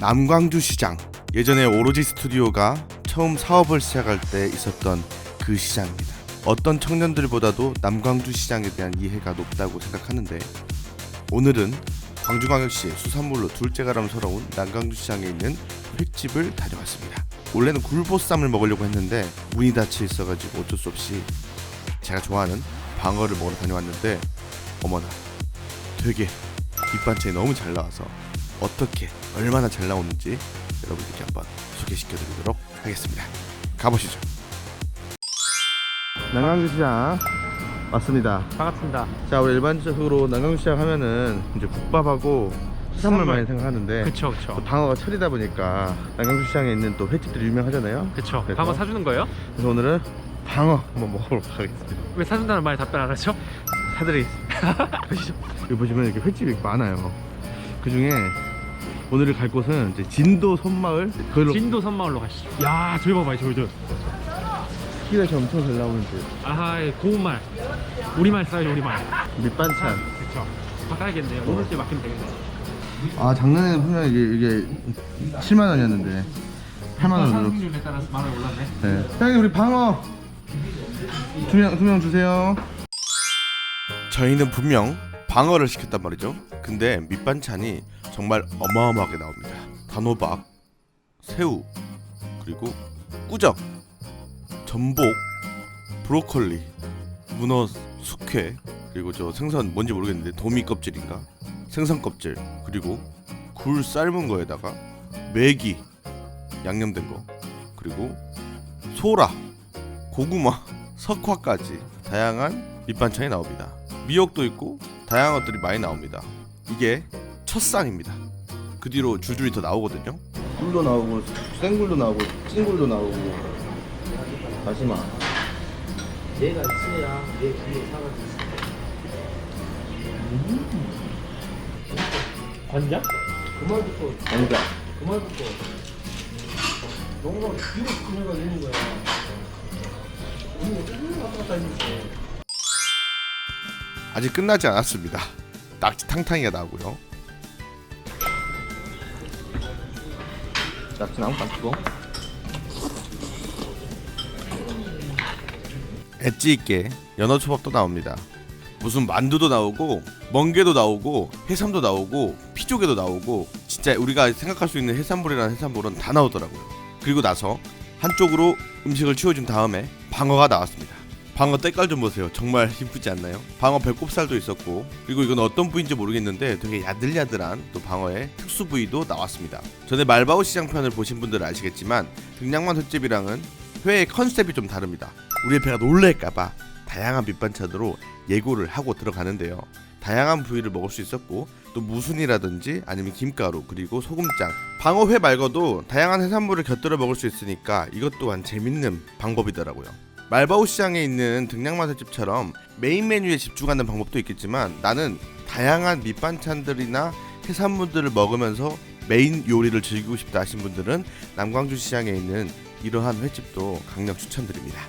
남광주 시장 예전에 오로지 스튜디오가 처음 사업을 시작할 때 있었던 그 시장입니다. 어떤 청년들보다도 남광주 시장에 대한 이해가 높다고 생각하는데 오늘은 광주광역시 수산물로 둘째 가람스러운 남광주 시장에 있는 횟집을 다녀왔습니다. 원래는 굴보쌈을 먹으려고 했는데 문이 닫혀 있어가지고 어쩔 수 없이 제가 좋아하는 방어를 먹으러 다녀왔는데 어머나 되게 밑반찬이 너무 잘 나와서 어떻게 얼마나 잘 나오는지 여러분들께 한번 소개시켜 드리도록 하겠습니다. 가보시죠. 남강주시장 맞습니다. 반갑습니다. 자 우리 일반적으로 남강주시장 하면은 이제 국밥하고 수산물 많이 생각하는데 그쵸 또 그쵸 방어가 철이다 보니까 남강주시장에 있는 또 횟집들이 유명하잖아요. 그쵸 그래서? 방어 사주는 거예요? 그래서 오늘은 방어 한번 먹어보도록 하겠습니다. 왜 사준다는 말 답변 안 하죠? 사드리겠습니다. 가시죠. 여기 보시면 이렇게 횟집이 많아요. 그 중에 오늘 갈 곳은 이제 진도 손마을 그걸로 진도 선마을로 가시죠. 야 저기 봐봐요 저기 저. 키가 저 엄청 잘 나오는데 아하 고운말 우리말 써요 우리말. 밑반찬. 그쵸. 바꿔야겠네요. 오늘 때 맡기면 되겠네. 아 작년에 보면 이게 이게 7만 원이었는데 8만 원으로. 상승률에 따라서 만원 올랐네. 네. 사장님 우리 방어 두명 두 명 주세요. 저희는 분명 방어를 시켰단 말이죠. 근데 밑반찬이 정말 어마어마하게 나옵니다. 단호박, 새우, 그리고 꾸적, 전복, 브로콜리, 문어 숙회, 그리고 저 생선 뭔지 모르겠는데 도미 껍질인가? 생선 껍질, 그리고 굴 삶은 거에다가 메기 양념된 거, 그리고 소라, 고구마, 석화까지 다양한 밑반찬이 나옵니다. 미역도 있고 다양한 것들이 많이 나옵니다. 이게 첫 쌍입니다. 그 뒤로 줄줄이 더 나오거든요. 굴도 나오고 생굴도 나오고 찐굴도 나오고 다시마. 내가 있어야 내 뒤에 사가 있어. 관장? 그말부터 아니다. 그말부터 너무나 뒤로 끊어가 되는 거야. 우리 어떻게 왔다 갔다 했는데. 아직 끝나지 않았습니다. 낙지 탕탕이가 나오고요. 낙지 나온 깜찍고. 엣지 있게 연어 초밥도 나옵니다. 무슨 만두도 나오고 멍게도 나오고 해삼도 나오고 피조개도 나오고 진짜 우리가 생각할 수 있는 해산물이라는 해산물은 다 나오더라고요. 그리고 나서 한쪽으로 음식을 치워준 다음에 방어가 나왔습니다. 방어 때깔 좀 보세요. 정말 이쁘지 않나요? 방어 배꼽살도 있었고 그리고 이건 어떤 부위인지 모르겠는데 되게 야들야들한 또 방어의 특수 부위도 나왔습니다. 전에 말바오 시장 편을 보신 분들은 아시겠지만 등량만 횟집이랑은 회의 컨셉이 좀 다릅니다. 우리의 배가 놀랄까봐 다양한 밑반찬으로 예고를 하고 들어가는데요. 다양한 부위를 먹을 수 있었고 또 무순이라든지 아니면 김가루 그리고 소금장 방어회 말고도 다양한 해산물을 곁들여 먹을 수 있으니까 이것 또한 재밌는 방법이더라고요. 말바오 시장에 있는 등량마늘집처럼 메인 메뉴에 집중하는 방법도 있겠지만 나는 다양한 밑반찬들이나 해산물들을 먹으면서 메인 요리를 즐기고 싶다 하신 분들은 남광주 시장에 있는 이러한 횟집도 강력 추천드립니다.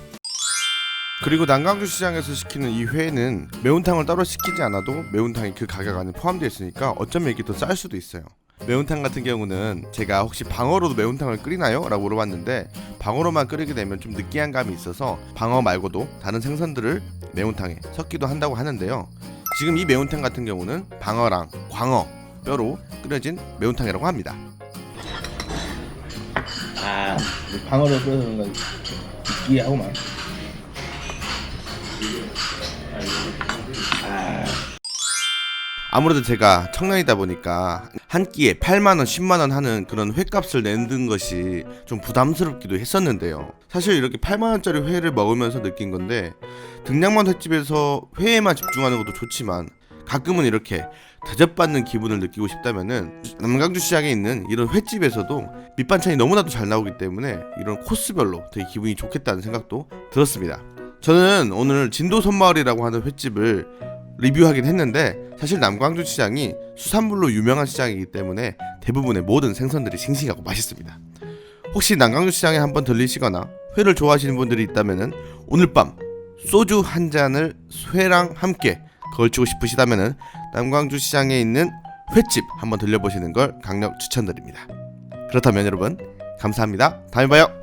그리고 남광주 시장에서 시키는 이 회는 매운탕을 따로 시키지 않아도 매운탕이 그 가격 안에 포함되어 있으니까 어쩌면 이게 더 쌀 수도 있어요. 매운탕 같은 경우는 제가 혹시 방어로도 매운탕을 끓이나요? 라고 물어봤는데 방어로만 끓이게 되면 좀 느끼한 감이 있어서 방어 말고도 다른 생선들을 매운탕에 섞기도 한다고 하는데요. 지금 이 매운탕 같은 경우는 방어랑 광어 뼈로 끓여진 매운탕이라고 합니다. 아, 방어로 끓여서 느끼하고만. 아무래도 제가 청년이다 보니까 한 끼에 8만 원, 10만 원 하는 그런 회값을 내는 것이 좀 부담스럽기도 했었는데요. 사실 이렇게 8만 원짜리 회를 먹으면서 느낀 건데 등량만 횟집에서 회에만 집중하는 것도 좋지만 가끔은 이렇게 대접받는 기분을 느끼고 싶다면은 남강주 시장에 있는 이런 횟집에서도 밑반찬이 너무나도 잘 나오기 때문에 이런 코스별로 되게 기분이 좋겠다는 생각도 들었습니다. 저는 오늘 진도 손마을이라고 하는 횟집을 리뷰하긴 했는데 사실 남광주 시장이 수산물로 유명한 시장이기 때문에 대부분의 모든 생선들이 싱싱하고 맛있습니다. 혹시 남광주 시장에 한번 들리시거나 회를 좋아하시는 분들이 있다면은 오늘 밤 소주 한 잔을 회랑 함께 걸치고 싶으시다면은 남광주 시장에 있는 횟집 한번 들려보시는 걸 강력 추천드립니다. 그렇다면 여러분 감사합니다. 다음에 봐요.